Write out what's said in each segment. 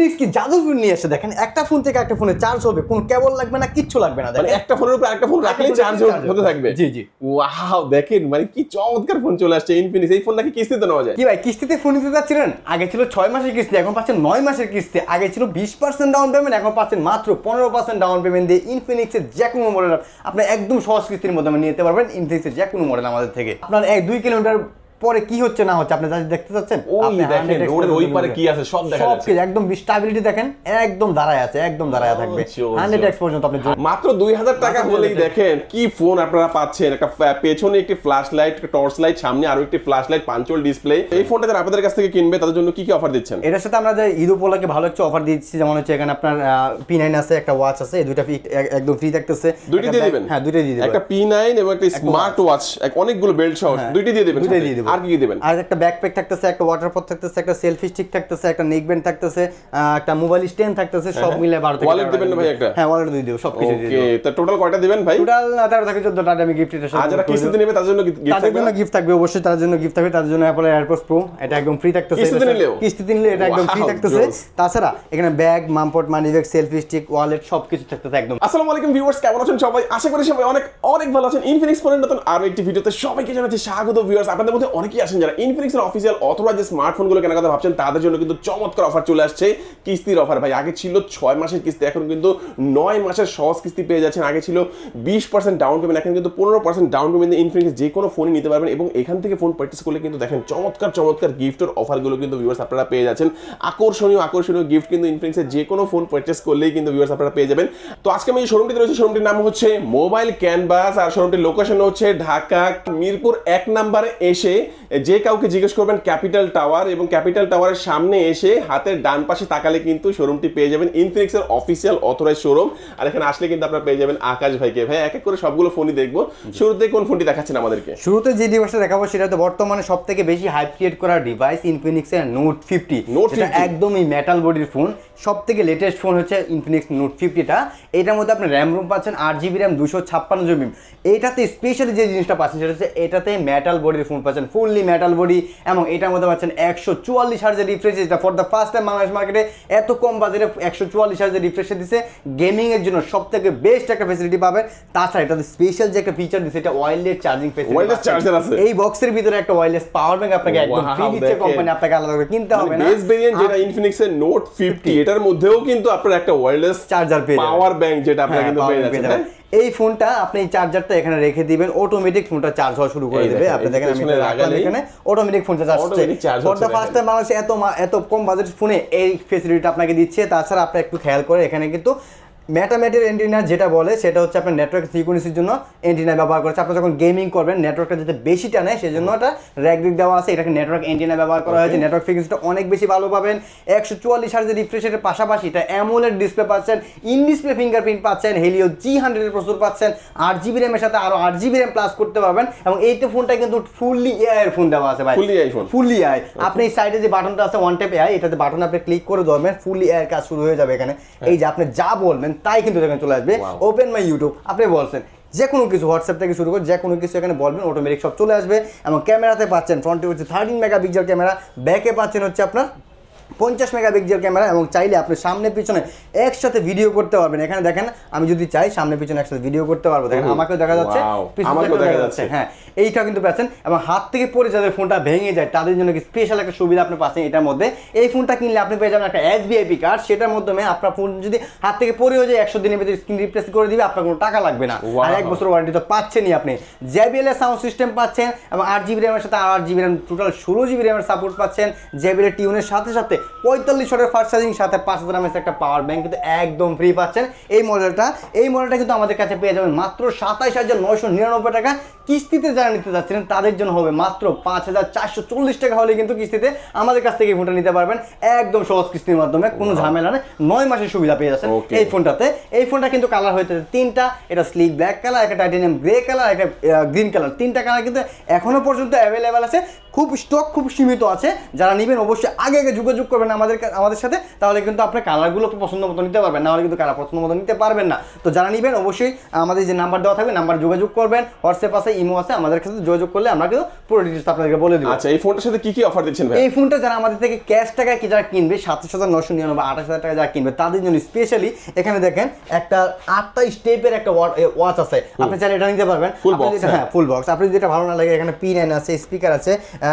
Infinix কি জাদু phone নিয়ে এসে দেখেন একটা ফোন থেকে একটা ফোনে চার্জ হবে কোনো কেবল লাগবে না কিচ্ছু লাগবে না মানে দেখেন। একটা ফোনের উপর একটা ফোন রাখলেই চার্জ হতে থাকবে। জি জি। ওয়াও দেখেন মানে কি চমৎকার ফোন চলে আসছে ইনফিনিক্স এই ফোন নাকি কিস্তিতে নেওয়া যায়। কি ভাই কিস্তিতে ফোন নিতে যাচ্ছিলেন? আগে ছিল ছয় মাসের কিস্তি এখন পাচ্ছেন নয় মাসের কিস্তি। আগে ছিল বিশ পার্সেন্ট ডাউন পেমেন্ট এখন পাচ্ছেন মাত্র পনেরো পার্সেন্ট ডাউন পেমেন্ট দিয়ে ইনফিনিক্সের যে কোনো মডেল আপনি একদম সহজ কিস্তির মধ্যে নিতে পারবেন ইনফিনিক্সের যে কোনো মডেল আমাদের থেকে। আপনার এক দুই কিলোমিটার পরে কি হচ্ছে না হচ্ছে? আপনি যা দেখতে চাচ্ছেন আপনি দেখেন 100x রোডের ওই পারে কি আছে সব দেখা যাচ্ছে। একদম স্টাবিলিটি দেখেন একদম দাঁড়ায় আছে একদম দাঁড়ায় থাকবে। আচ্ছা, হান্ড্রেড আচ্ছা। এক্স পর্যন্ত আপনি মাত্র দুই হাজার টাকা মাত্র হলেই দেখেন কি ফোন আপনারা পাচ্ছেন? একটা পেছনে একটি ফ্ল্যাশ লাইট টর্চ লাইট সামনে আরও একটি ফ্ল্যাশ লাইট পাঞ্চল ডিসপ্লে এই ফোনটা যারা আপনাদের কাছ থেকে কিনবে তাদের জন্য কি কি অফার দিচ্ছেন? এটার সাথে আমরা যে ঈদ উপলক্ষে ভালো একটা অফার দিচ্ছি যেমন হচ্ছে এখানে আপনার পি নাইন আছে একটা ওয়াচ আছে এই দুইটা একদম ফ্রি থাকতেছে। দুইটি দিয়ে দিবেন? হ্যাঁ দুইটাই দিয়ে দিবেন একটা দেবেন পি নাইন এবং একটা স্মার্ট ওয়াচ অনেকগুলো বেল্ট সহ হ্যাঁ, দুইটি দিয়ে দিবেন দুইটাই দিয়ে দেবো। আর কি দেবেন। আর একটা ব্যাকপ্যাক থাকতেছে একটা ওয়াটার পট থাকতেছে একটা সেলফি স্টিক থাকতেছে একটা নেক ব্যান্ড থাকতেছে একটা মোবাইল স্ট্যান্ড থাকতেছে সব মিলে বারো থেকে Wallet তেরো দিবেন ভাই একটা? হ্যাঁ ওয়ালেট দিয়ে দেবো সব কিছু দিয়ে ওকে দেবো। তা টোটাল কয়টা দিবেন ভাই? টোটাল তেরো থেকে চোদ্দ টাকা আমি গিফট এটা আর যারা কিস্তিতে নেবে তাদের জন্য গিফট তাদের জন্য গিফট থাকবে অবশ্যই তাদের জন্য গিফট থাকবে তাদের জন্য অ্যাপল এয়ারপোর্টস প্রো এটা একদম ফ্রি থাকতেছে কিস্তিতে নিলেও? কিস্তিতে নিলে এটা একদম ফ্রি থাকতেছে। তাছাড়া এখানে bag মামপট money bag selfie stick wallet সব কিছু থাকতেছে একদম। আসসালামু আলাইকুম ভিউয়ার্স কেমন আছেন সবাই? আশা করি সবাই অনেক অনেক ভালো আছেন। ইনফিনিক্স ফোনের নতুন আরও একটি ভিডিওতে সবাইকে জানাচ্ছি স্বাগত ভিউয়ার্স আপনাদের মধ্যে অনেকেই আছেন যারা ইনফিনিক্স এর অফিসিয়াল অথবা যে স্মার্টফোনগুলো কেনার কথা ভাবছেন, তাদের জন্য কিন্তু চমৎকার অফার চলে আসছে কিস্তির অফার ভাই, আগে ছিল ছয় মাসের কিস্তি, এখন কিন্তু নয় মাসের সহজ কিস্তি পেয়ে যাচ্ছেন। আগে ছিল বিশ পার্সেন্ট ডাউন পেমেন্ট এখন কিন্তু পনেরো পার্সেন্ট ডাউন পেমেন্ট ইনফিনিক্স যে কোনো ফোনই নিতে পারবেন এবং এখান থেকে ফোন পার্চেস করলে কিন্তু দেখেন চমৎকার চমৎকার গিফটের অফারগুলো কিন্তু ভিউয়ার্স আপনারা পেয়ে যাচ্ছেন। আকর্ষণীয় আকর্ষণীয় গিফট কিন্তু ইনফিনিক্সের যে কোনো ফোন পার্চেস করলেই কিন্তু ভিউয়ার্স আপনারা পেয়ে যাবেন। তো আজকে আমি যে শোরুমটিতে রয়েছে শোরুমটির নাম হচ্ছে মোবাইল ক্যানভাস আর শোরুমটির লোকেশন হচ্ছে ঢাকা, মিরপুর এক নম্বরে এসে যে কাউকে জিজ্ঞেস করবেন ক্যাপিটাল টাওয়ার এবং ক্যাপিটাল টাওয়ারের সামনে এসে হাতের ডান পাশে তাকালে কিন্তু শোরুমটি পেয়ে যাবেন ইনফিনিক্সের অফিসিয়াল অথরাইজ শোরুম আর এখানে আসলে কিন্তু আপনারা পেয়ে যাবেন আকাশ ভাইকে। ভাই এক এক করে সবগুলো ফোনই দেখব। শুরুতে কোন ফোনটি দেখাচ্ছেন আমাদেরকে? শুরুতে যে ডিভাইসটা দেখাবো সেটা তো বর্তমানে সব থেকে বেশি হাইপ ক্রিয়েট করা ডিভাইস ইনফিনিক্স এর নোট ফিফটি 50 একদমই মেটাল বডির ফোন সব থেকে লেটেস্ট ফোন হচ্ছে ইনফিনিক্স নোট ফিফটিটা এটার মধ্যে আপনি র্যাম রুম পাচ্ছেন আট জিবি র্যাম দুশো ছাপ্পান্ন জিবি এইটাতে স্পেশালি যে জিনিসটা পাচ্ছেন সেটা হচ্ছে এটাতে মেটাল বডির ফোন পাচ্ছেন। ফুললি মেটাল বডি এবং এটার মধ্যে পাচ্ছেন একশো চুয়াল্লিশ হার্জের রিফ্রেশ যেটা for the first time Bangladesh মার্কেটে এত কম বাজারে একশো চুয়াল্লিশ হার্জের রিফ্রেশে দিছে। গেমিং এর জন্য সব থেকে বেস্ট একটা ফেসিলিটি পাবেন তাছাড়া এটাতে স্পেশাল যে একটা ফিচার দিচ্ছে এটা ওয়াইল্ডলেস চার্জিং Wireless charger আছে? এই বক্সের ভিতরে একটা ওয়্যারলেস পাওয়ার ব্যাংক আপনাকে একদম ফ্রি দিচ্ছে কোম্পানি আপনাকে আলাদা করে কিনতে হবে না। বেস ভেরিয়েন্ট যেটা ইনফিনিক্স এর নোট 50 এটার মধ্যেও কিন্তু আপনার একটা ওয়্যারলেস চার্জার পেয়ে। পাওয়ার ব্যাংক যেটা আপনারা হ্যাঁ, কিন্তু পেয়ে যাচ্ছেন। এই ফোনটা আপনি চার্জারটা এখানে রেখে দিবেন অটোমেটিক ফোনটা চার্জ হওয়া শুরু করে দেবে। আপনি দেখেন আমি রাখলাম এখানে অটোমেটিক ফোনটা চার্জ হচ্ছে। ফর দ্য ফার্স্ট টাইম বাংলাদেশে এত এত কম বাজেট ফোনে এই ফেসিলিটিটা আপনাকে দিচ্ছে। তাছাড়া আপনি একটু খেয়াল করে এখানে কিন্তু ম্যাটামেটের এন্টিনা যেটা বলে সেটা হচ্ছে আপনার নেটওয়ার্ক সিকুয়েন্সির জন্য এন্টিনা ব্যবহার করেছে আপনি যখন গেমিং করবেন নেটওয়ার্কটা যাতে বেশি টানে সেই জন্য এটা র্যাকডিক দেওয়া আছে। এটাকে নেটওয়ার্ক এন্টিনা ব্যবহার করা হয়েছে। নেটওয়ার্ক ফ্রিকোয়েন্সিটা অনেক বেশি ভালো পাবেন। একশো চুয়াল্লিশ হার্জের রিফ্রেশের পাশাপাশি এটা অ্যামোলেড ডিসপ্লে পাচ্ছেন ইন ডিসপ্লে ফিঙ্গারপ্রিন্ট পাচ্ছেন হেলিও জি হান্ড্রেডের প্রচুর পাচ্ছেন আট জিবি র্যামের সাথে আরও আট জিবি র্যাম প্লাস করতে পারবেন। এবং এইটা ফোনটা কিন্তু ফুললি এআই এর ফোন দেওয়া আছে ভাই। Fully AI phone? Fully AI আপনি এই সাইডে যে বাটনটা আছে ওয়ান ট্যাপ এআই এটাতে বাটন আপনি ক্লিক করে ধরবেন ফুললি এআই কাজ শুরু হয়ে যাবে এখানে। এই যে আপনি যা বলবেন তাই কিন্তু এখানে চলে আসবে। ওপেন মাই ইউটিউব আপনি বলছেন যে কোনো কিছু হোয়াটসঅ্যাপ থেকে শুরু করে যে কোনো কিছু এখানে বলবেন অটোমেটিক সব চলে আসবে। এবং ক্যামেরাতে পাচ্ছেন ফ্রন্টে হচ্ছে থার্টিন মেগা পিক্সেল ক্যামেরা ব্যাকে পাচ্ছেন হচ্ছে আপনার পঞ্চাশ মেগাপিক্সেল ক্যামেরা এবং চাইলে আপনি সামনে পিছনে একসাথে ভিডিও করতে পারবেন। এখানে দেখেন আমি যদি চাই সামনে পিছনে একসাথে ভিডিও করতে পারব। দেখেন। আমাকেও দেখা যাচ্ছে আমাকেও দেখা যাচ্ছে। হ্যাঁ এইটা কিন্তু পাচ্ছেন এবং হাত থেকে পড়ে যাদের ফোনটা ভেঙে যায় তাদের জন্য কি স্পেশাল একটা সুবিধা আপনি পাচ্ছেন এটার মধ্যে। এই ফোনটা কিনলে আপনি পেয়ে যাবেন একটা এসবিআইপি কার্ড সেটার মাধ্যমে আপনার ফোন যদি হাত থেকে পড়েও যায় একশো দিনের ভিতরে স্ক্রিন রিপ্লেস করে দিবে আপনার কোনো টাকা লাগবে না। আর এক বছর ওয়ারেন্টি তো পাচ্ছেনই আপনি। জেবিএল এর সাউন্ড সিস্টেম পাচ্ছেন এবং আট জিবি র্যামের সাথে আট জিবি র্যাম টোটাল ষোলো জিবি র্যামের সাপোর্ট পাচ্ছেন। জেবিএল টিউনের সাথে সাথে পঁয়তাল্লিশ ওয়াটের ফাস্ট চার্জিং সাথে পাঁচ হাজার এমএস একটা পাওয়ার ব্যাংক কিন্তু একদম ফ্রি পাচ্ছেন। এই মডেলটা এই মডেলটা কিন্তু আমাদের কাছে পেয়ে যাবেন মাত্র সাতাইশ হাজার নয়শো নিরানব্বই টাকা। কিস্তিতে যারা নিতে যাচ্ছিলেন তাদের জন্য হবে মাত্র পাঁচ হাজার চারশো চল্লিশ টাকা হলে কিন্তু কিস্তিতে আমাদের কাছ থেকে এই ফোনটা নিতে পারবেন। একদম সহজ কিস্তির মাধ্যমে কোনো ঝামেলা নেই। নয় মাসের সুবিধা পেয়ে যাচ্ছেন এই ফোনটাতে এই ফোনটা কিন্তু কালার হইতে তিনটা এটা স্লিক ব্ল্যাক কালার একটা টাইটেনিয়াম গ্রে কালার একটা গ্রিন কালার তিনটা কালার কিন্তু এখনও পর্যন্ত অ্যাভেলেবেল আছে। খুব স্টক খুব সীমিত আছে। যারা নেবেন অবশ্যই আগে আগে যোগাযোগ করবেন আমাদের আমাদের সাথে তাহলে কিন্তু আপনি কালারগুলো পছন্দ মতো নিতে পারবেন নাহলে কিন্তু কালার পছন্দ মতো নিতে পারবেন না। তো যারা নেবেন অবশ্যই আমাদের যে নাম্বার দেওয়া থাকবে নাম্বার যোগাযোগ করবেন হোয়াটসঅ্যাপ আছে ইমো আছে আমাদের সাথে যোগাযোগ করলে আমরা কিন্তু পুরো ডিটেলস আপনাদেরকে বলে দেবো। আচ্ছা এই ফোনটার সাথে কি কি অফার দিচ্ছেন ভাই? এই ফোনটা যারা আমাদের থেকে ক্যাশ টাকায় কি যারা কিনবে সাতাশ হাজার নশো নিরানব্বই আঠাশ হাজার টাকা যারা কিনবে তাদের জন্য স্পেশালি এখানে দেখেন একটা আটটা স্টেপের একটা ওয়াচ আছে। আপনি চাইলে এটা নিতে পারবেন। box, যেটা- হ্যাঁ। ফুল বক্স আপনি যেটা ভালো না লাগে এখানে পি নাইন আছে স্পিকার আছে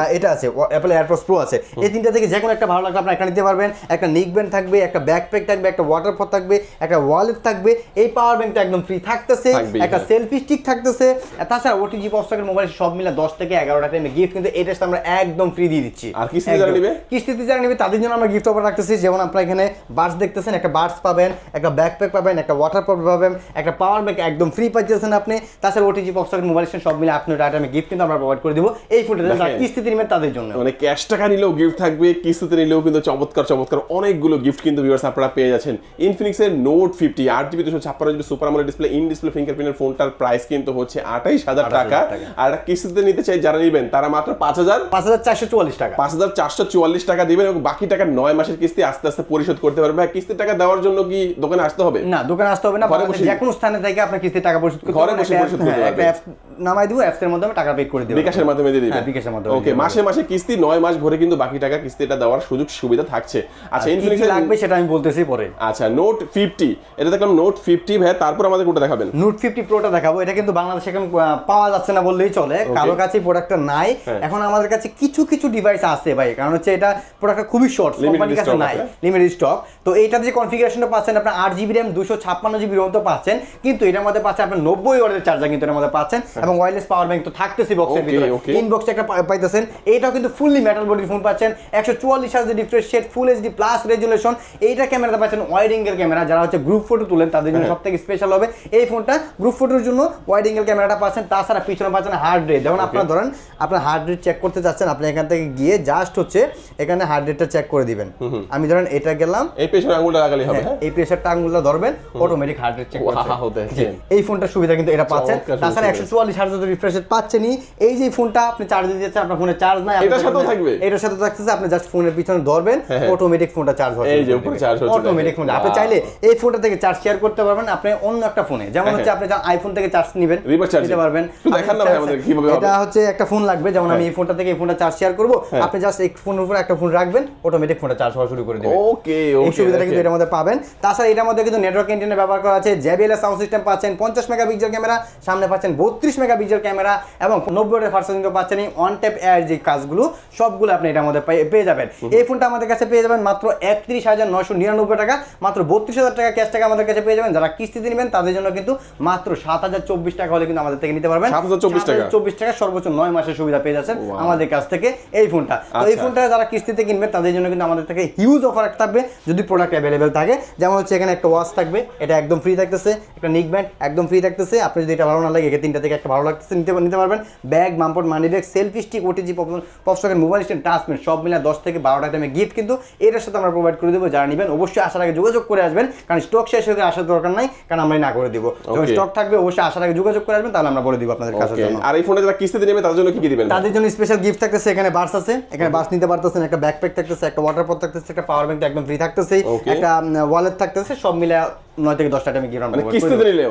এটা আছে অ্যাপল এয়ারপোর্টস প্রো আছে। এই তিনটা থেকে যে কোনো একটা ভালো লাগলে আপনি একটা নিতে পারবেন একটা নিক ব্যান্ড থাকবে একটা ব্যাকপ্যাক থাকবে একটা ওয়াটার পট থাকবে একটা ওয়ালেট থাকবে এই পাওয়ার ব্যাংকটা একদম ফ্রি থাকতেছে একটা হ্যাঁ। সেলফি স্টিক থাকতেছে তাছাড়া ওটিজি পস্টাকের মোবাইল সব মিলে দশ থেকে এগারো টাকা গিফট কিন্তু এটা আমরা একদম ফ্রি দিয়ে দিচ্ছি আর কিস্তিতে যারা। নিবে? কিস্তিতে যারা নিবে তাদের জন্য আমরা গিফট অফার রাখতেছি যেমন আপনারা এখানে বার্ডস দেখতেছেন একটা বার্ডস পাবেন একটা ব্যাকপ্যাক পাবেন একটা ওয়াটার পট পাবেন একটা পাওয়ার ব্যাংক একদম ফ্রি পাচ্ছেন আপনি তাছাড়া ওটিজি পস্টাকের মোবাইল সব মিলে আপনার ডাটা আমি গিফট কিন্তু আমরা প্রোভাইড করে দেবো এই যারা কিস্তিতে নেবেন তাদের জন্য মানে ক্যাশ টাকা নিলেও গিফট থাকবে কিস্তিতে নিলেও কিন্তু চমৎকার চমৎকার অনেকগুলো গিফট কিন্তু ভিউয়ার্স আপনারা পেয়ে যাচ্ছেন। ইনফিনিক্স এর নোট ফিফটি আট জিবি দুশো ছাপ্পান্ন জিবি সুপার আমলের ডিসপ্লে ইন ডিসপ্লে ফিঙ্গারপ্রিন্টের ফোনটার প্রাইস কিন্তু হচ্ছে আঠাইশ হাজার টাকা। আর কিস্তিতে নিতে চাই যারা নেবেন তারা মাত্র পাঁচ হাজার পাঁচ হাজার চারশো চুয়াল্লিশ টাকা। পাঁচ হাজার চারশো চুয়াল্লিশ টাকা দিবেন এবং বাকি টাকা নয় মাসের কিস্তি আস্তে আস্তে পরিশোধ করতে পারবেন। ভাই কিস্তির টাকা দেওয়ার জন্য কি দোকানে আসতে হবে? না দোকানে আসতে হবে না ঘরে বসে- যে কোনো স্থানে থেকে আপনার কিস্তির টাকা পরিশোধ করতে ঘরে বসে পরিশোধ করতে হ্যাঁ, নামাই দিব অ্যাপসের মাধ্যমে টাকা পে করে দেবেন বিকাশের মাধ্যমে দিয়ে দিবেন হ্যাঁ, বিকাশের মাধ্যমে ওকে মাসে মাসে কিস্তি নয় মাস ভরে কিন্তু বাকি টাকা কিস্তিটা দেওয়ার সুযোগ সুবিধা থাকছে। আচ্ছা ইনফিনিক্স লাগবে সেটা আমি বলতেছি পরে। আচ্ছা নোট ফিফটি এটা দেখলাম নোট ফিফটি ভাই তারপর আমাদের কোনটা দেখাবেন? নোট ফিফটি প্রোটা দেখাবো। এটা কিন্তু বাংলাদেশে এখন পাওয়া যাচ্ছে না বললেই চলে। কারও কাছে প্রোডাক্টটা নাই। হ্যাঁ। এখন আমাদের কাছে কিছু কিছু ডিভাইস আছে ভাই। কারণ হচ্ছে এটা প্রোডাক্টটা খুবই শর্ট কোম্পানির কাছে নাই। লিমিটেড স্টক তো এইটাতে যে কনফিগারেশনটা পাচ্ছেন আপনার আট জিবি র্যাম দুশো ছাপ্পান্ন জিবি রোম তো পাচ্ছেন। কিন্তু এটার মধ্যে পাচ্ছেন আপনার নব্বই ওয়াটের চার্জার কিন্তু এর মধ্যে পাচ্ছেন। এবং ওয়্যারলেস পাওয়ার ব্যাংক তো থাকতেছে বক্সের হ্যাঁ। ভিতরে. ইনবক্সে একটা পাইতেছেন। এইটাও কিন্তু ফুললি মেটাল বডির ফোন পাচ্ছেন। একশো চুয়াল্লিশ হাজার রিফ্রেশ শেট ফুল এইচডি প্লাস রেজুলেশন এইটা ক্যামেরাতে পাচ্ছেন ওয়াইড অ্যাঙ্গেল ক্যামেরা। যারা হচ্ছে গ্রুপ ফটো তুলেন তাদের জন্য হ্যাঁ। সব থেকে স্পেশাল হবে। এই ফোনটা গ্রুপ ফটোর জন্য ওয়াইড অ্যাঙ্গেল ক্যামেরাটা পাচ্ছেন। তাছাড়া পিছনে পাচ্ছেন হার্ড রেট যেমন আপনার ধরেন আপনার হার্ড রেট চেক করতে চাচ্ছেন আপনি এখান থেকে গিয়ে জাস্ট হচ্ছে এখানে হার্ড রেটটা চেক করে দিবেন। আমি ধরেন এটা গেলাম। এই পেছনে আঙুলটা লাগালে হবে হ্যাঁ এই প্রেসারটা আঙুলটা ধরবেন অটোমেটিক হার্ড রেট চেক দেখেন। এই ফোনটার সুবিধা কিন্তু এটা পাচ্ছেন। তাছাড়া একশো চুয়াল্লিশ হাজার রিফ্রেশ পাচ্ছেনই। এই যে ফোনটা আপনি চার্জ দিতে যাচ্ছেন আপনার ফোনে চার্জ নাই এটার সাথেও থাকবে? এটার সাথে থাকতেছে আপনি জাস্ট ফোনের পিছনে ধরবেন হ্যাঁ, হ্যাঁ। অটোমেটিক ফোনটা চার্জ হবে এই যে উপরে charge হচ্ছে। অটোমেটিক ফোন আপনি চাইলে এই ফোনটা থেকে চার্জ শেয়ার করতে পারবেন আপনি অন্য একটা ফোনে। যেমন হ্যাঁ, হচ্ছে আপনি আইফোন থেকে চার্জ নেবেন। নিতে পারবেন। দেখান না ভাই আমাদের কীভাবে। এটা হচ্ছে একটা ফোন লাগবে যেমন আমি এই ফোনটা থেকে এই ফোনটা চার্জ শেয়ার করব হ্যাঁ। আপনি জাস্ট এই ফোনের উপরে একটা ফোন রাখবেন অটোমেটিক ফোনটা চার্জ হওয়া শুরু করে দেবে ওকে এই সুবিধাটা কিন্তু এটার মধ্যে পাবেন। তাছাড়া এটার মধ্যে কিন্তু নেটওয়ার্ক এন্টিনা ব্যবহার করা আছে জেবিএল সাউন্ড সিস্টেম পাচ্ছেন পঞ্চাশ মেগাপিক্সেল ক্যামেরা সামনে পাচ্ছেন বত্রিশ মেগাপিক্সেল ক্যামেরা এবং নব্বই পার্সেন্ট কিন্তু পাচ্ছেন অন ট্যাপ এয়ার যে কাজগুলো সবগুলো আপনি এটার মধ্যে পেয়ে- যাবেন। এই ফোনটা আমাদের কাছে পেয়ে যাবেন মাত্র একত্রিশ হাজার নশো নিরানব্বই টাকা মাত্র বত্রিশ হাজার টাকা ক্যাশ টাকা আমাদের কাছে পেয়ে যাবেন। যারা কিস্তিতে নেবেন তাদের জন্য কিন্তু মাত্র সাত হাজার চব্বিশ টাকা হলে কিন্তু আমাদের থেকে নিতে পারবেন। 7,024 টাকা? চব্বিশ টাকা সর্বোচ্চ নয় মাসের সুবিধা পেয়ে যাচ্ছেন আমাদের কাছ থেকে এই ফোনটা তো এই আচ্ছা। ফোনটা যারা কিস্তিতে কিনবে তাদের জন্য কিন্তু আমাদের থেকে হিউজ অফার থাকবে যদি প্রোডাক্ট অ্যাভেলেবেল থাকে। যেমন হচ্ছে এখানে একটা ওয়াচ থাকবে এটা একদম ফ্রি থাকতেছে একটা নিক ব্যান্ড একদম ফ্রি থাকতেছে। আপনি যদি এটা ভালো না লাগে তিনটা থেকে একটা ভালো লাগতেছে নিতে নিতে পারবেন। Bag মাম্পট money bag selfie stick OTG পপস্টকের mobile stand টাচমেন্ট সব মিলে দশ থেকে বারোটা টাইমে গিফট কিন্তু এটার সাথে আমরা প্রোভাইড করে দেবো। যারা নেবেন অবশ্যই আসার আগে যোগাযোগ করে আসবেন কারণ স্টক শেষ হয়ে আসার দরকার নাই কারণ আমরা না করে দিব। যখন স্টক থাকবে অবশ্যই আসার আগে যোগাযোগ করে আসবেন তাহলে আমরা বলে দিব আপনাদের কাছে আর এই ফোনে যারা কিস্তিতে নেবে তাদের জন্য কি কি দিবেন? তাদের জন্য স্পেশাল গিফট থাকতেছে এখানে বার্স আছে। এখানে বার্স নিতে পারতেছেন একটা ব্যাকপ্যাক থাকতেছে একটা ওয়াটার পট থাকতেছে একটা পাওয়ার ব্যাংক একদম ফ্রি থাকতেছে একটা ওয়ালেট থাকতেছে সব মিলে নয় থেকে দশটা টাইমে গিফট মানে কিস্তিতে নিলেও।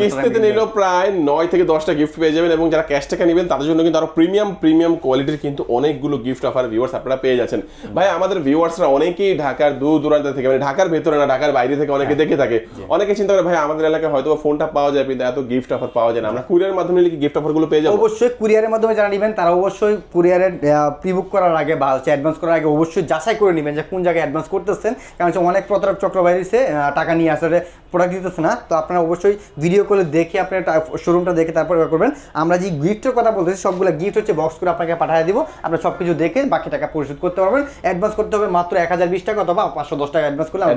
কিস্তিতে নিলেও প্রায় নয় থেকে দশটা গিফট পেয়ে যাবেন এবং যারা ক্যাশ টাকা নেবেন তাদের জন্য কিন্তু আরও প্রিমিয়াম প্রিমিয়াম কোয়ালিটির কিন্তু অনেকগুলো গিফট অফার ভিউয়ার্স আপনারা পেয়ে যাচ্ছেন। ভাই আমাদের ভিউয়ার্সরা অনেকেই ঢাকার দূর দূরান্ত থেকে মানে ঢাকার ভেতরে না ঢাকার বাইরে থেকে অনেকে দেখে থাকে। অনেকে চিন্তা করে ভাই আমাদের এলাকায় হয়তো ফোনটা পাওয়া যায় কিন্তু এত গিফট অফার পাওয়া যায় না। আমরা কুরিয়ার মাধ্যমে কি গিফট অফারগুলো পেয়ে যাব? অবশ্যই কুরিয়ারের মাধ্যমে যারা নেবেন তারা অবশ্যই কুরিয়ারের প্রি বুক করার আগে বা হচ্ছে অ্যাডভান্স করার আগে অবশ্যই যাচাই করে নেবেন যে কোন জায়গায় অ্যাডভান্স করতেছেন। কারণ হচ্ছে অনেক প্রতারক চক্র বাইরেছে টাকা নিয়ে আসলে প্রোডাক্ট দিতেছে না তো আপনারা অবশ্যই ভিডিও করে দেখে আপনার শোরুমটা দেখে তারপর করবেন। আমরা যে গিফটের কথা বলতেছি সবগুলো গিফট হচ্ছে বক্স করে আপনাকে পাঠিয়ে দিব। আপনার সব কিছু দেখে বাকি টাকা পরিশোধ করতে পারবেন। অ্যাডভান্স করতে হবে মাত্র এক হাজার বিশ টাকা অথবা পাঁচশো দশ টাকা অ্যাডভান্স করলে আমরা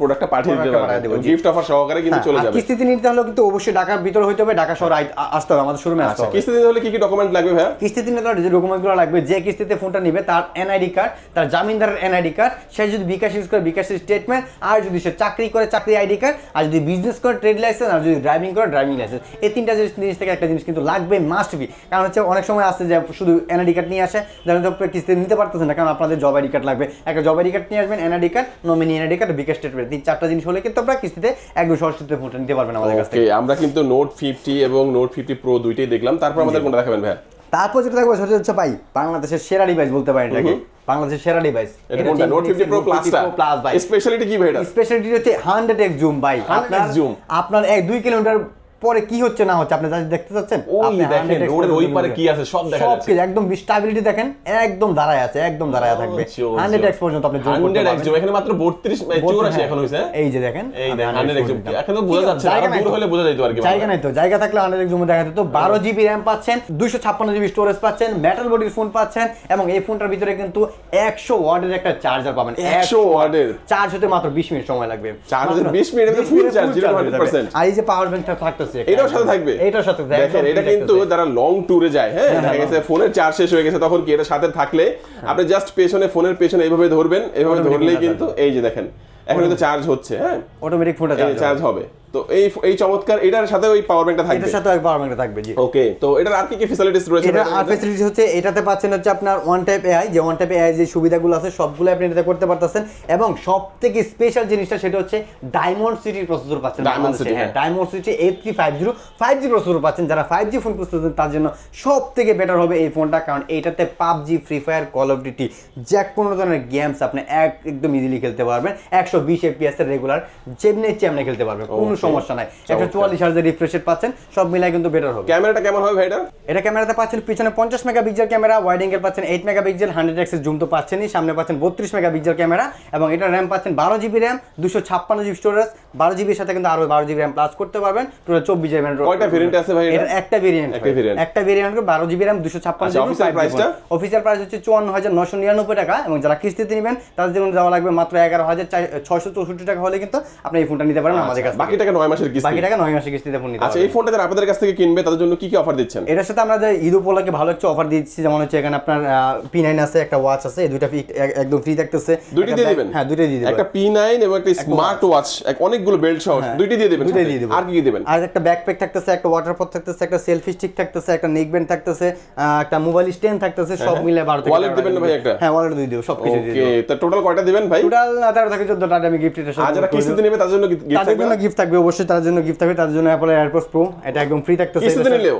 প্রোডাক্টটা পাঠিয়ে দিব। গিফট অফার সহকারে কিন্তু হ্যাঁ, চলে যাবে। কিস্তিতে নিতে হলেও কিন্তু অবশ্যই ঢাকার ভিতরে হইতে হবে ঢাকা শহর আসতে হবে আমাদের শোরুমে আসতে আচ্ছা হবে। কিস্তিতে হলে কি কি ডকুমেন্ট লাগবে ভাইয়া? কিস্তিতে নিতে হলে যে ডকুমেন্টগুলো লাগবে যে কিস্তিতে ফোনটা নেবে তার এনআইডি কার্ড তার জামিনদারের এনআইডি কার্ড সে যদি বিকাশ ইউজ করে বিকাশের স্টেটমেন্ট আর যদি সে চাকরি করে চাকরি আইডি কার্ড আর যদি বিজনেস করে ট্রেড লাইসেন্স আর যদি ড্রাইভিং করে ড্রাইভিং লাইসেন্স এই তিনটা জিনিস জিনিস থেকে একটা জিনিস কিন্তু লাগবে মাস্ট বি কারণ হচ্ছে অনেক সময় আসছে যে শুধু এনআইডি কার্ড নিয়ে আসে যেন কিস্তি নিতে পারতেছেন না কারণ আপনাদের জব আইডি কার্ড লাগবে। একটা জব আইডি কার্ড নিয়ে আসবেন NID card nominee NID card bKash statement তিন চারটা জিনিস হলে কিন্তু আপনারা কিস্তিতে একদম সরস্বতীতে ফোনটা নিতে পারবেন আমাদের কাছ থেকে। আমরা কিন্তু নোট ফিফটি এবং নোট ফিফটি প্রো দুইটাই দেখলাম। তারপর আমাদের কোনটা দেখাবেন ভাই তারপর যেটা থাকবে সেটা হচ্ছে ভাই বাংলাদেশের সেরা ডিভাইস বলতে পারেন এটাকে। বাংলাদেশের সেরা ডিভাইস এটা কোনটা? নোট ফিফটি প্রো প্লাসটা প্লাস ভাই। স্পেশালিটি কি ভাই এটা স্পেশালিটি হচ্ছে হান্ড্রেড এক্স জুম ভাই। 100x আপনার জুম আপনার এক দুই কিলোমিটার পরে কি হচ্ছে না হচ্ছে? আপনি যা দেখতে চাচ্ছেন আপনি দেখেন, রোডের ওই পারে কি আছে সব দেখা যাচ্ছে। একদম স্টেবিলিটি দেখেন একদম দাঁড়ায় আছে একদম দাঁড়ায় থাকবে। জোস, হান্ড্রেড জোস। এক্স পর্যন্ত আপনি জুম করতে পারবেন। এখানে মাত্র 32 চৌরাশি এখন হইছে এই যে দেখেন এই দেখেন 100x 100x zoom। zoom এখন তো বোঝা যাচ্ছে আরও দূর হলে বোঝা যাইতো আর কি জায়গা নাই তো জায়গা থাকলে হান্ড্রেড জুমে দেখা যেত। বারো জিবি র্যাম পাচ্ছেন দুইশো ছাপ্পান্ন জিবি স্টোরেজ পাচ্ছেন মেটাল বডির ফোন পাচ্ছেন এবং এই ফোনটার ভিতরে কিন্তু একশো ওয়ার্ডের একটা চার্জার পাবেন। 100 ওয়াটের চার্জ হতে মাত্র বিশ মিনিট সময় লাগবে। চার্জ হতে মাত্র 20 মিনিটের মধ্যে 20 full charge, full charge হয়ে যাবে। 0% আর এই যে পাওয়ার ব্যাংকটা থাকতেছে এটাও সাথে থাকবে। এটাও সাথে দেখেন এটা কিন্তু। যারা লং ট্যুরে যায় হ্যাঁ দেখা গেছে ফোনের চার্জ শেষ হয়ে গেছে তখন কি এটা সাথে থাকলে? আপনি জাস্ট পেছনে ফোনের পেছনে এইভাবে ধরবেন এইভাবে ধরলেই কিন্তু এই যে দেখেন এখন কিন্তু চার্জ হচ্ছে হ্যাঁ। অটোমেটিক ফোনটা চার্জ হবে। তো এই এই চমৎকার এটার সাথে ওই পাওয়ার ব্যাংকটা থাকবে। এটার সাথে পাওয়ার ব্যাংকটা থাকবে জি। ওকে তো এটার আর কি কি ফ্যাসিলিটিস রয়েছে এটা আর হচ্ছে এটাতে পাচ্ছেন হচ্ছে আপনার ওয়ান টাইপ এআই যে ওয়ান টাইপ এআই যে সুবিধাগুলো আছে সবগুলো আপনি এটাতে করতে পারতেছেন। এবং সব থেকে স্পেশাল জিনিসটা সেটা হচ্ছে ডায়মন্ড সিটির প্রসেসর পাচ্ছেন বাংলাদেশে। City, হ্যাঁ। Diamond city eight three five zero five G processor পাচ্ছেন। যারা ফাইভ জি ফোন খুঁজতেছেন তার জন্য সব থেকে বেটার হবে এই ফোনটা কারণ এইটাতে PUBG Free Fire Call of Duty যে কোনো ধরনের গেমস আপনি এক একদম ইজিলি খেলতে পারবেন। একশো বিশ এফপিএস এর রেগুলার যেমনি ইচ্ছে আপনি খেলতে পারবেন। কোনো. সমস্যা নাই। একশো চুয়াল্লিশ হাজার রিফ্রেশ পাচ্ছেন সব মিলাই কিন্তু বেটার হবে। ক্যামেরাটা কেমন হবে ভাই এটা এটা ক্যামেরাতে পাচ্ছেন পিছনে পঞ্চাশ মেগাপিক্সেল ক্যামেরা ওয়াইড অ্যাঙ্গেল পাচ্ছেন এইট মেগাপিক্সেল হান্ড্রেড এক্সের জুম তো পাচ্ছেনই সামনে পাচ্ছেন বত্রিশ মেগা মেগাপিক্সেল ক্যামেরা এবং এটা র্যাম পাচ্ছেন বারো জিবি র্যাম দুশো ছাপ্পান্ন জিবি স্টোরেজ বারো জিবির সাথে কিন্তু আরও বারো জিবি র্যাম প্লাস করতে পারবেন টোটাল চব্বিশ জিবি কয়টা variant আছে ভাই এটা? একটা ভেরিয়েন্ট একটা ভেরিয়েন্ট বারো জিবি র্যাম দুশো ছাপ্পান্ন আচ্ছা, জিবি? অফিসিয়াল প্রাইস হচ্ছে চুয়ান্ন হাজার নশো নিরানব্বই টাকা এবং যারা কিস্তিতে নেবেন তাদের জন্য দেওয়া লাগবে মাত্র এগারো হাজার ছয়শো চৌষট্টি টাকা হলে কিন্তু আপনি এই ফোনটা নিতে পারেন আমাদের কাছে বাকি টাকা নয় মাসের কিস্তি। বাকি টাকা নয় মাসে কিস্তিতে ফোন নিতে আচ্ছা এই ফোনটা যারা আপনাদের কাছ থেকে কিনবে তাদের জন্য কি কি অফার দিচ্ছেন? এটার সাথে আমরা যে ঈদ উপলক্ষে ভালো একটা অফার দিচ্ছি যেমন হচ্ছে এখানে আপনার আছে একটা ওয়াচ আছে এই দুইটা একদম ফ্রি থাকতেছে। দুইটি দিয়ে দিবেন? হ্যাঁ দুইটাই দিয়ে একটা দিবেন নাইন এবং একটা স্মার্ট ওয়াচ অনেকগুলো বেল্ট সহ দুইটি দিয়ে দিবেন দুইটাই সাথে। দিয়ে দিবেন। আর কি কি দিবেন? আর একটা ব্যাকপ্যাক থাকতেছে একটা থাকতেছে একটা সেলফি স্টিক থাকতেছে একটা নেক ব্যান্ড থাকতেছে একটা মোবাইল স্ট্যান্ড থাকতেছে সব হ্যাঁ। মিলে Wallet দিবেন ভাই একটা? হ্যাঁ ওয়ালেট দিয়ে দিব সব কিছু দিয়ে ওকে তো টোটাল কয়টা দিবেন ভাই? টোটাল থেকে টাকা আমি গিফট আর যারা কিস্তিতে নেবে তাদের জন্য গিফট তাদের জন্য গিফট থাকবে অবশ্যই তাদের জন্য গিফট থাকবে তাদের জন্য অ্যাপল এয়ারপোর্টস প্রো এটা একদম ফ্রি থাকতেছে।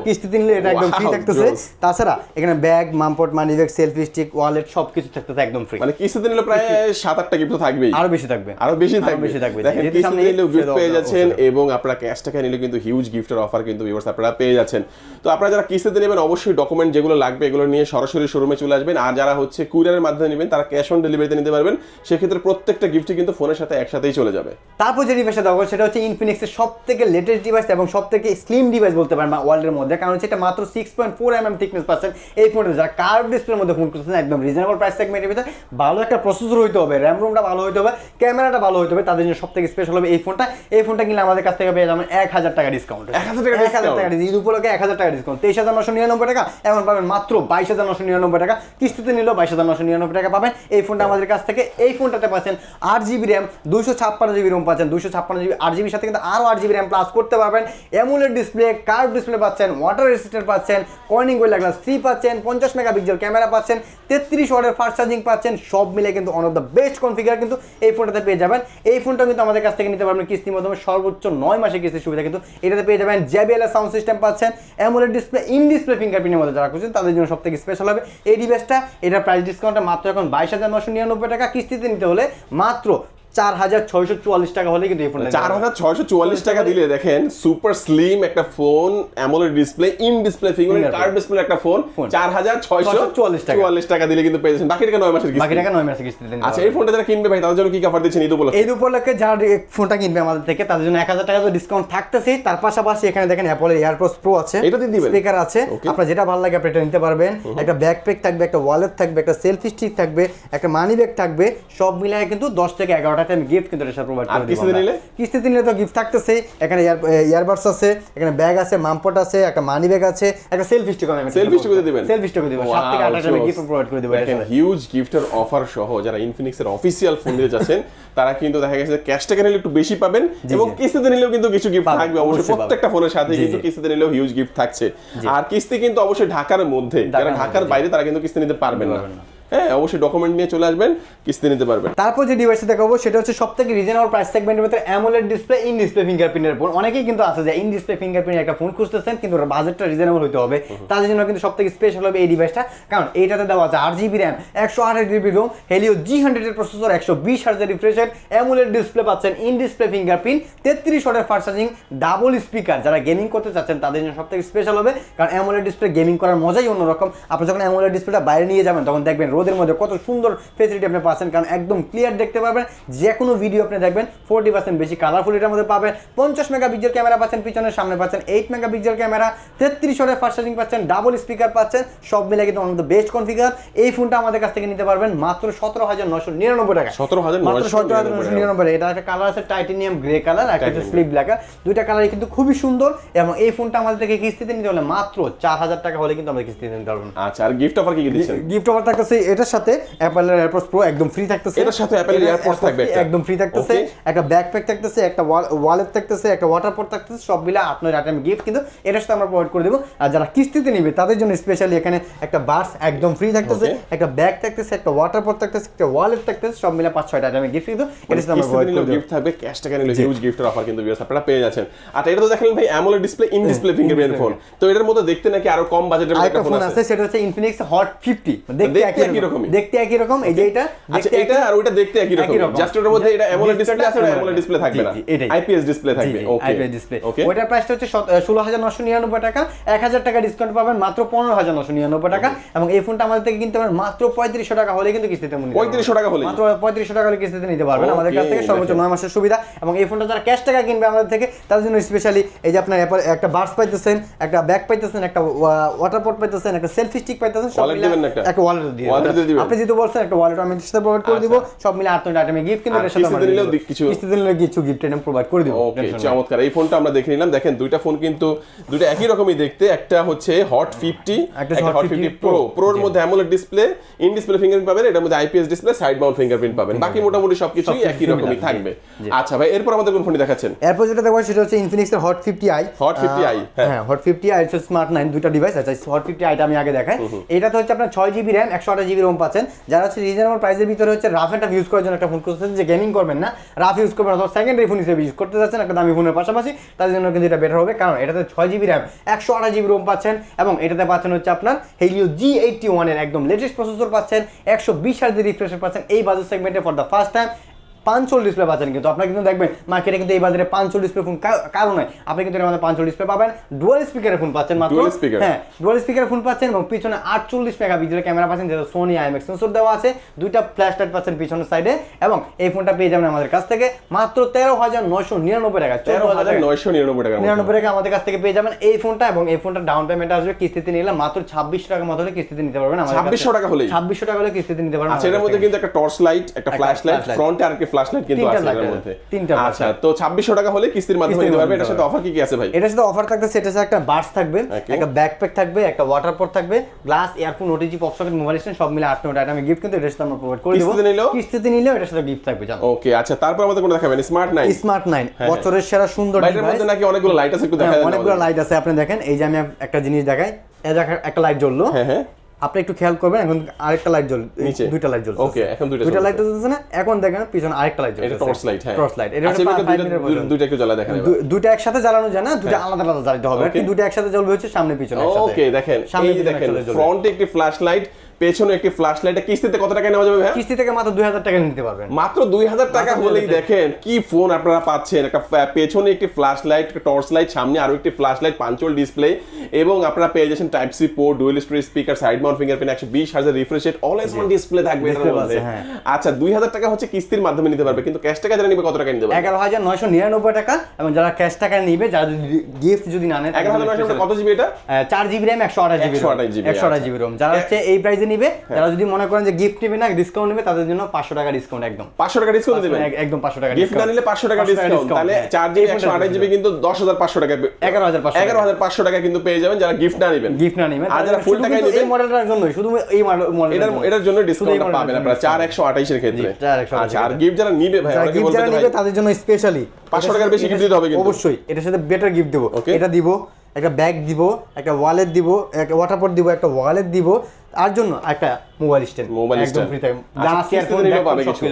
কিস্তিতে নিলে এটা একদম ফ্রি থাকতেছে। তাছাড়া এখানে bag মামপট money bag selfie stick wallet সব কিছু থাকতেছে একদম ফ্রি মানে কিস্তিতে নিলে প্রায় সাত আটটা গিফট থাকবেই। আরও বেশি থাকবে। আরও বেশি থাকবে। বেশি থাকবে। দেখেন কিস্তিতে ঈদ, গিফট পেয়ে যাচ্ছেন এবং আপনারা ক্যাশ টাকা নিলে কিন্তু হিউজ গিফটের অফার কিন্তু ভিউয়ার্স আপনারা পেয়ে যাচ্ছেন। তো আপনারা যারা কিস্তিতে নেবেন অবশ্যই ডকুমেন্ট যেগুলো লাগবে এগুলো নিয়ে সরাসরি শোরুমে চলে আসবেন। আর যারা হচ্ছে কুরিয়ারের মাধ্যমে নেবেন তারা ক্যাশ অন ডেলিভারিতে নিতে পারবেন। সেক্ষেত্রে প্রত্যেকটা গিফটই কিন্তু ফোনের সাথে একসাথেই চলে যাবে। তারপর যে ডিভাইসটা দেওয়া সেটা হচ্ছে ইনফিনিক্সের সব থেকে লেটেস্ট ডিভাইস এবং সব থেকে স্লিম ডিভাইস বলতে পারেন ওয়ার্ল্ডের মধ্যে। কারণ হচ্ছে এটা মাত্র six point four M M thickness পাচ্ছেন এই ফোনটা যারা কার্ভ ডিসপ্লের মধ্যে ফোন করতেছেন একদম রিজনেবল প্রাইস সেগমেন্টের ভিতরে ভালো একটা প্রসেসর হইতে হবে র্যাম রোমটা ভালো হইতে হবে ক্যামেরাটা ভালো হইতে হবে তাদের জন্য সব থেকে স্পেশাল হবে এই ফোনটা এই ফোনটা কিনলে আমাদের কাছ থেকে পেয়ে যাবেন এক হাজার টাকা ডিসকাউন্ট 1000 টাকা এক হাজার টাকা ঈদ উপলক্ষে এক হাজার টাকা ডিসকাউন্ট তেইশ হাজার নশো নিরানব্বই টাকা এমন পাবেন মাত্র বাইশ হাজার নশো নিরানব্বই টাকা। কিস্তিতে নিলেও বাইশ হাজার নশো নিরানব্বই টাকা পাবেন। এই ফোনটা আমাদের কাছ থেকে এই ফোনটাতে পাচ্ছেন আট জিবি র্যাম দুশো ছাপ্পান্ন জিবি রোম পাচ্ছেন দুশো ছাপ্পান্ন জিবি আট জিবির সাথে কিন্তু আরও আট জিবি র্যাম প্লাস করতে পারবেন। এমুলেট ডিসপ্লে কার্ভ ডিসপ্লে পাচ্ছেন ওয়াটার রেসিস্ট্যান্ট পাচ্ছেন কর্নিং গোয়েলা গ্লাস থ্রি পাচ্ছেন, পঞ্চাশ মেগাপিক্সেল ক্যামেরা পাচ্ছেন, তেত্রিশ ওয়াটের ফাস্ট চার্জিং পাচ্ছেন, সব মিলে কিন্তু one of the best configure কিন্তু এই ফোনটাতে পেয়ে যাবেন। এই ফোনটা কিন্তু আমাদের কাছ থেকে নিতে পারবেন কিস্তির মাধ্যমে সর্বোচ্চ নয় মাসের কিস্তির সুবিধা কিন্তু এটাতে পেয়ে যাবেন। জেবিএল সাউন্ড সিস্টেম পাচ্ছেন অ্যামোলেড ডিসপ্লে ইন ডিসপ্লে ফিঙ্গারপ্রিন্টের মধ্যে যারা খুঁজছেন, তাদের জন্য সব থেকে স্পেশাল হবে। এই ডিভাইসটা এটার প্রাইস ডিসকাউন্টটা মাত্র এখন বাইশ হাজার নশো নিরানব্বই টাকা। কিস্তিতে নিতে হলে মাত্র চার হাজার ছয়শো চুয়াল্লিশ টাকা হলে কিন্তু এই ফোনটা চার হাজার ছয়শো চুয়াল্লিশ টাকা দিলে দেখেন সুপার স্লিম একটা phone AMOLED display in display finger. Curved display একটা ফোন চার হাজার ছয়শো 644 টাকা। চুয়াল্লিশ টাকা। দিলে কিন্তু পেয়ে যাচ্ছেন। বাকি টাকা নয় মাসের বাকি টাকা নয় মাসের কিস্তিতে নিতে আচ্ছা এই ফোনটা যারা কিনবে ভাই তাদের জন্য কি অফার দিচ্ছেন ঈদ উপলক্ষে? এই উপলক্ষে যারা ফোনটা কিনবে আমাদের থেকে তাদের জন্য এক হাজার টাকা ডিসকাউন্ট থাকতেছেই তার পাশাপাশি এখানে দেখেন অ্যাপলের এয়ারপোর্টস প্রো আছে। এটা দিয়ে দিবেন? স্পিকার আছে। আপনার যেটা ভালো লাগে আপনি এটা নিতে পারবেন। একটা ব্যাকপ্যাক থাকবে একটা ওয়ালেট থাকবে একটা সেলফি স্টিক থাকবে একটা মানি ব্যাগ থাকবে সব মিলিয়ে কিন্তু দশ থেকে এগারোটা গিফট কিন্তু সাথে প্রোভাইড করে কিস্তিতে নিলে? কিস্তিতে নিলে তো গিফট থাকতেছে এখানে ইয়ারবাডস আছে এখানে ব্যাগ আছে মামপট আছে একটা মানি ব্যাগ আছে একটা সেলফি স্টিক আমি stick ও দিবেন? সেলফি স্টিক দিব। সাত থেকে আট আইটেম গিফট প্রোভাইড করে দেখেন হিউজ গিফটের অফার সহ যারা ইনফিনিক্সের অফিসিয়াল ফোন নিতে যাচ্ছেন তারা কিন্তু দেখা গেছে ক্যাশ টাকা নিলে একটু বেশি পাবেন এবং। কিস্তিতে নিলেও কিন্তু কিছু গিফট থাকবে। অবশ্যই প্রত্যেকটা ফোনের সাথে কিন্তু কিস্তিতে নিলেও হিউজ গিফট থাকছে। আর কিস্তি কিন্তু অবশ্যই ঢাকার মধ্যে যারা ঢাকার বাইরে তারা কিন্তু কিস্তি নিতে পারবেন না। হ্যাঁ অবশ্যই ডকুমেন্ট নিয়ে চলে আসবেন কিস্তি নিতে পারবেন। তারপর যে ডিভাইসটা দেখাবো সেটা হচ্ছে সব থেকে রিজনেবল প্রাইস সেগমেন্টের ভিতরে অ্যামোলেড ডিসপ্লে ইন ডিসপ্লে ফিঙ্গারপ্রিন্টের ফোন অনেকেই কিন্তু আছে যে ইন ডিসপ্লে ফিঙ্গারপ্রিন্ট একটা ফোন খুঁজতেছেন কিন্তু বাজেটটা রিজনেবল হতে হবে। তাদের জন্য কিন্তু সব থেকে স্পেশাল হবে এই ডিভাইসটা কারণ এইটাতে দেওয়া আছে আট জিবি র্যাম একশো আঠাশ জিবি রোম হেলিও জি হান্ড্রেডের প্রসেসর একশো বিশ হাজার রিফ্রেশের অ্যামোলেড ডিসপ্লে পাচ্ছেন ইন ডিসপ্লে ফিঙ্গারপ্রিন্ট তেত্রিশ ওয়াটের ফাস্ট চার্জিং ডাবল স্পিকার যারা গেমিং করতে চাচ্ছেন তাদের জন্য সব থেকে স্পেশাল হবে। কারণ অ্যামোলেড ডিসপ্লে গেমিং করার মজাই অন্যরকম। আপনি যখন অ্যামোলেড ডিসপ্লেটা বাইরে নিয়ে যাবেন তখন দেখবেন রোদের মধ্যে কত সুন্দর ফেসিলিটি আপনি পাচ্ছেন। কারণ একদম ক্লিয়ার দেখতে পারবেন যে কোনো ভিডিও আপনি দেখবেন ফোরটি পার্সেন্ট বেশি কালারফুল এটার মধ্যে পাবেন। পঞ্চাশ মেগাপিক্সেল ক্যামেরা পাচ্ছেন পিছনের সামনে পাচ্ছেন এইট মেগাপিক্সেল ক্যামেরা তেত্রিশ ওয়াটের ফাস্ট চার্জিং পাচ্ছেন ডাবল স্পিকার পাচ্ছেন সব মিলে কিন্তু অনেক বেস্ট কনফিগার এই ফোনটা আমাদের কাছ থেকে নিতে পারবেন মাত্র সতেরো হাজার নশো নিরানব্বই টাকা। সতেরো হাজার মাত্র সতেরো হাজার নশো নিরানব্বই এটা একটা কালার আছে টাইটেনিয়াম গ্রে কালার আর একটা স্লিপ ব্ল্যাক দুইটা কালারই কিন্তু খুবই সুন্দর এবং এই ফোনটা আমাদের থেকে কিস্তিতে নিতে হলে মাত্র চার হাজার টাকা হলে কিন্তু আমরা কিস্তিতে নিতে পারব। আচ্ছা আর গিফট অফার কি কি দিচ্ছেন? গিফট অফার থাকতেছে এটার সাথে অ্যাপেলের এয়ারপোর্টস প্রো একদম ফ্রি থাকতেছে। এটার সাথে AirPods AirPods থাকবে একদম ফ্রি থাকতেছে। একটা ব্যাকপ্যাক থাকতেছে একটা ওয়ালেট থাকতেছে একটা ওয়াটার পট থাকতেছে সব মিলে আপনার আইটেম গিফট কিন্তু এটার সাথে আমরা প্রোভাইড করে দেবো। আর যারা কিস্তিতে নিবে তাদের জন্য স্পেশালি এখানে একটা বাস একদম ফ্রি থাকতেছে। একটা ব্যাগ থাকতেছে একটা ওয়াটার পট থাকতেছে একটা ওয়ালেট থাকতেছে সব মিলে পাঁচ ছয়টা আইটেম গিফট কিন্তু এটার সাথে আমরা প্রোভাইড করে দেবো। গিফট থাকবে ক্যাশ টাকা নিলে হিউজ গিফটের অফার কিন্তু viewers আপনারা পেয়ে যাচ্ছেন। আর এটা তো দেখলেন ভাই AMOLED display in display fingerprint phone তো এটার মধ্যে দেখতে নাকি আরও কম বাজেটের একটা ফোন আছে? সেটা হচ্ছে ইনফিনিক্স হট ফিফটি দেখতে দেখতে একই রকমই। দেখতে একই রকম এই যে এটা আচ্ছা দেখতে এটা আর ওইটা দেখতে একই রকম। জাস্ট ওটার মধ্যে এটা অ্যামোলেড ডিসপ্লে আছে ওটা অ্যামোলেড ডিসপ্লে থাকবে না? আইপিএস ডিসপ্লে থাকবে। ওকে আইপিএস ডিসপ্লে ওকে ওইটার প্রাইসটা হচ্ছে ষোলো হাজার নশো নিরানব্বই টাকা। এক হাজার টাকা ডিসকাউন্ট পাবেন মাত্র পনেরো হাজার নশো নিরানব্বই টাকা। এবং এই ফোনটা আমাদের থেকে কিনতে পারেন মাত্র পঁয়ত্রিশশো টাকা হলে কিন্তু কিস্তিতে পারবেন। 3500 টাকা হলেই? মাত্র পঁয়ত্রিশশো টাকা হলে কিস্তিতে নিতে পারবেন। আমাদের কাছ থেকে সর্বোচ্চ দেখেন। নয় মাসের সুবিধা। এবং এই ফোনটা যারা ক্যাশ টাকা কিনবে আমাদের থেকে তাদের জন্য স্পেশালি এই যে আপনার একটা বার্স পাইতেছেন একটা ব্যাগ পাইতেছেন একটা ওয়াটার পট পাইতেছেন একটা সেলফি স্টিক পাইতেছেন সব? একটা? ওয়ালেট দিয়ে আপনি যেহেতু বলছেন একটা ওয়ালেট আমি সাথে প্রোভাইড করে দিব আচ্ছা। সব মিলে আট আইটেমে গিফট কিন্তু সাথে আমরা কিছু- কিস্তিতে কিছু গিফট আইটেম প্রোভাইড করে দিব। ওকে চমৎকার। এই ফোনটা আমরা দেখে নিলাম। দেখেন দুইটা ফোন কিন্তু দুইটা একই রকমই দেখতে। একটা হচ্ছে হট ফিফটি একটা একটা হট 50 ফিফটি প্রো প্রোর মধ্যে AMOLED display in display fingerprint পাবেন এটার মধ্যে IPS display side mount fingerprint পাবেন। বাকি মোটামুটি সবকিছুই সবকিছু একই রকমই থাকবে। আচ্ছা ভাই এরপর আমাদের কোন ফোনটি দেখাচ্ছেন? এরপর যেটা দেখব সেটা হচ্ছে ইনফিনিক্সের hot fifty I Hot 50i, হ্যাঁ। হ্যাঁ হট ফিফটি আই হচ্ছে স্মার্ট নাইন দুইটা ডিভাইস আছে হট ফিফটি আইটা আমি আগে দেখাই। এটা তো হচ্ছে আপনার ছয় জিবি র্যাম একশো আঠাশ জিবি রোম পাচ্ছেন। যারা হচ্ছে রিজনেবল প্রাইসের ভিতরে হচ্ছে রাফ একটা ইউজ করার জন্য একটা ফোন করতেছেন যে গেমিং করবেন না রাফ ইউজ করবেন অথবা সেকেন্ডারি ফোন হিসেবে ইউজ করতে যাচ্ছেন, একটা দামি ফোনের পাশাপাশি, তাদের জন্য কিন্তু এটা বেটার হবে। কারণ এটাতে ছয় জিবি র্যাম একশো আঠাশ জিবি রোম পাচ্ছেন এবং এটাতে পাচ্ছেন হচ্ছে আপনার হেলিও জি এইটটি ওয়ানের একদম লেটেস্ট প্রসেসর পাচ্ছেন, একশো বিশ হাজার রিফ্রেশার পাচ্ছেন। এই বাজার সেগমেন্টে ফর দ্য ফার্স্ট টাইম পাঁচশো ডিসপ্লে পাচ্ছেন কিন্তু। আপনারা কিন্তু দেখবেন মার্কেটে কিন্তু এই বাজারে পাঁচশো ডিসপ্লে ফোন কারণ নয় আপনি কিন্তু এর মধ্যে পাঁচশো ডিসপ্লে পাবেন। ডুয়াল স্পিকারের ফোন পাচ্ছেন মাত্র। হ্যাঁ ডুয়াল স্পিকারের ফোন পাচ্ছেন এবং পিছনে আটচল্লিশ মেগা পিক্সেলের ক্যামেরা পাচ্ছেন যেটা সোনি আইএমএক্স সেন্সর দেওয়া আছে। দুইটা ফ্ল্যাশ লাইট পাচ্ছেন পিছনের সাইডে এবং এই ফোনটা পেয়ে যাবেন আমাদের কাছ থেকে মাত্র তেরো হাজার নয়শো নিরানব্বই টাকা তেরো হাজার নয়শো নিরানব্বই টাকা নিরানব্বই টাকা আমাদের কাছ থেকে পেয়ে যাবেন এই ফোনটা এবং এই ফোনটা ডাউন পেমেন্ট আসবে কিস্তিতে নিলে মাত্র ছাব্বিশশো টাকা মতো হলে কিস্তিতে নিতে পারবেন 2600 টাকা হলে ছাব্বিশশো টাকা হলে কিস্তিতে নিতে পারবেন আচ্ছা এটার মধ্যে কিন্তু একটা টর্চ লাইট একটা ফ্ল্যাশ লাইট। ফ্রন্টে আর একটা ফ্ল্যাশ লাইট কিন্তু আছে এর মধ্যে। তিনটা আচ্ছা তো ছাব্বিশশো টাকা হলে কিস্তির মাধ্যমে নিতে পারবে। এটার সাথে অফার কি কি আছে ভাই? এটার সাথে অফার থাকতেছে এটার সাথে একটা বাস থাকবে একটা ব্যাকপ্যাক থাকবে একটা ওয়াটার পট থাকবে glass earphone OTG pop socket mobile stand সব মিলে আট নটা আইটেম গিফট কিন্তু এটার সাথে আমরা প্রোভাইড করে দেবো। কিস্তিতে নিলেও? কিস্তিতে নিলেও এটার সাথে গিফট থাকবে জানো। ওকে আচ্ছা তারপর আমাদের কোনো দেখাবেন? স্মার্ট নাইন স্মার্ট নাইন হ্যাঁ। বছরের সেরা সুন্দর ডিভাইস মধ্যে নাকি অনেকগুলো লাইট আছে একটু দেখা যায় অনেকগুলো লাইট আছে আপনি দেখেন এই যে আমি একটা জিনিস দেখাই একটা লাইট জ্বললো। হ্যাঁ হ্যাঁ। আপনি একটু খেয়াল করবেন এখন আরেকটা লাইট জ্বল নিচে? দুইটা লাইট জ্বলছে ওকে এখন দুইটা দুইটা লাইট জ্বলছে না এখন দেখেন পিছনে আরেকটা লাইট জ্বলছে এটা টর্চ লাইট হ্যাঁ। টর্চ লাইট এটা আচ্ছা দুইটা- দুইটা- একটু জ্বালা দেখেন দুইটা একসাথে জ্বালানো যায় না দুইটা আলাদা আলাদা জ্বালাতে হবে. কিন্তু দুইটা একসাথে জ্বলবে হচ্ছে সামনে পিছনে একসাথে। ওকে দেখেন সামনে দেখেন ফ্রন্টে একটি ফ্ল্যাশ লাইট পেছনে একটি ফ্ল্যাশ লাইট কিস্তিতে কত টাকা নেওয়া যাবে ভাই কিস্তি থেকে মাত্র দুই হাজার টাকা নিতে পারবেন। মাত্র দুই হাজার টাকা মাত্র হলেই দেখেন কি ফোন আপনারা পাচ্ছেন। একটা পেছনে একটি ফ্ল্যাশ লাইট টর্চ লাইট সামনে আরও একটি ফ্ল্যাশ লাইট পাঞ্চল ডিসপ্লে এবং আপনারা পেয়ে যাচ্ছেন type C port dual storage speaker side mount fingerprint একশো বিশ হাজার refresh rate always on display থাকবে মধ্যে। হ্যাঁ। আচ্ছা দুই হাজার টাকা হচ্ছে কিস্তির মাধ্যমে নিতে পারবে কিন্তু ক্যাশ টাকা যারা নিবে কত টাকা নিতে পারবে? এগারো হাজার নয়শো নিরানব্বই টাকা এবং যারা ক্যাশ টাকা নিবে যারা গিফট যদি না নেয় এগারো হাজার নয়শো কত জিবি এটা চার জিবি র্যাম একশো আঠাশ জিবি 128 একশো আঠাশ আচ্ছা। জিবি রোম যারা হচ্ছে এই প্রাইসে নিবে। যারা যদি মনে করেন যে গিফট নিবে না ডিসকাউন্ট নিবে তাদের জন্য পাঁচশো টাকা ডিসকাউন্ট একদম। পাঁচশো টাকা ডিসকাউন্ট দিবেন? একদম পাঁচশো টাকা গিফট না নিলে পাঁচশো টাকা ডিসকাউন্ট তাহলে চার জিবি একশো আঠাশ জিবি কিন্তু দশ হাজার পাঁচশো টাকা এগারো হাজার পাঁচশো এগারো হাজার পাঁচশো টাকা কিন্তু পেয়ে যাবেন যারা গিফট না নেবেন। গিফট না নিবে আর যারা ফুল টাকায় এই মডেলটার জন্য শুধু এই মডেল এটার এটার জন্য ডিসকাউন্ট পাবেন আপনারা চার একশো আঠাইশের ক্ষেত্রে। 428 আচ্ছা আর গিফট যারা নিবে ভাই বলবে যারা নিবে তাদের জন্য স্পেশালি 500 টাকার বেশি gift দিতে হবে কিন্তু। অবশ্যই এটার সাথে বেটার গিফট দেবো. এটা দিব একটা ব্যাগ দিব একটা ওয়ালেট দিব একটা ওয়াটার পট দিব একটা ওয়ালেট দিব তার জন্য একটা mobile stand mobile stand free জানা ব্যাগ পাবে কিছু।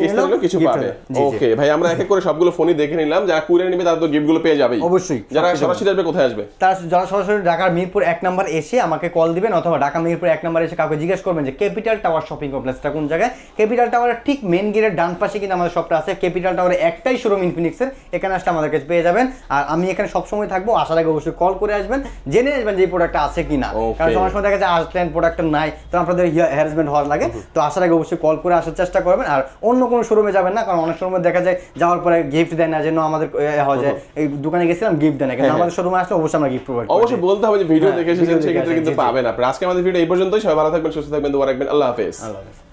নিলেও কিছু পাবে। ওকে ভাই আমরা এক এক করে সবগুলো ফোনই দেখে নিলাম। যারা কুরিয়ার নিবে তারা তো গিফটগুলো পেয়ে যাবেই। অবশ্যই, যারা সরাসরি আসবে কোথায় আসবে? তার যারা সরাসরি ঢাকার মিরপুর এক নাম্বার এসে আমাকে কল দিবেন অথবা ঢাকা মিরপুর এক নাম্বার এসে কাউকে জিজ্ঞেস করবেন যে ক্যাপিটাল টাওয়ার শপিং কমপ্লেক্সটা কোন জায়গায়? ক্যাপিটাল টাওয়ারের ঠিক মেন গেটের ডান পাশে কিন্তু আমাদের শপটা আছে। ক্যাপিটাল টাওয়ারে একটাই শোরুম ইনফিনিক্সের এখানে আসলে আমাদের কাছে পেয়ে যাবেন। আর আমি এখানে সবসময় থাকব। আসার আগে অবশ্যই কল করে আসবেন। জেনে আসবেন যে প্রোডাক্টটা আছে কি না Okay. কারণ সময় সময় দেখা যায় আসলেন প্রোডাক্টটা নাই তো আপনাদের হ্যারাসমেন্ট হওয়ার লাগে। তো আসার আগে অবশ্যই কল করে আসার চেষ্টা করবেন। আর অন্য কোনো শোরুমে যাবেন না কারণ অনেক শোরুমে দেখা যায় যাওয়ার পরে গিফট দেয় না যেন আমাদের হয় যে এই দোকানে গেছিলাম গিফট দেয় না। কিন্তু হ্যাঁ, আমাদের শোরুমে আসলে অবশ্যই আমরা গিফট প্রোভাইড অবশ্যই বলতে হবে যে ভিডিও হ্যাঁ, দেখে এসেছেন সেক্ষেত্রে কিন্তু। পাবেন আপনারা আজকে আমাদের ভিডিও এই পর্যন্তই। সবাই ভালো থাকবেন সুস্থ থাকবেন দোয়া রাখবেন। আল্লাহ হাফেজ। আল্লাহ হাফেজ।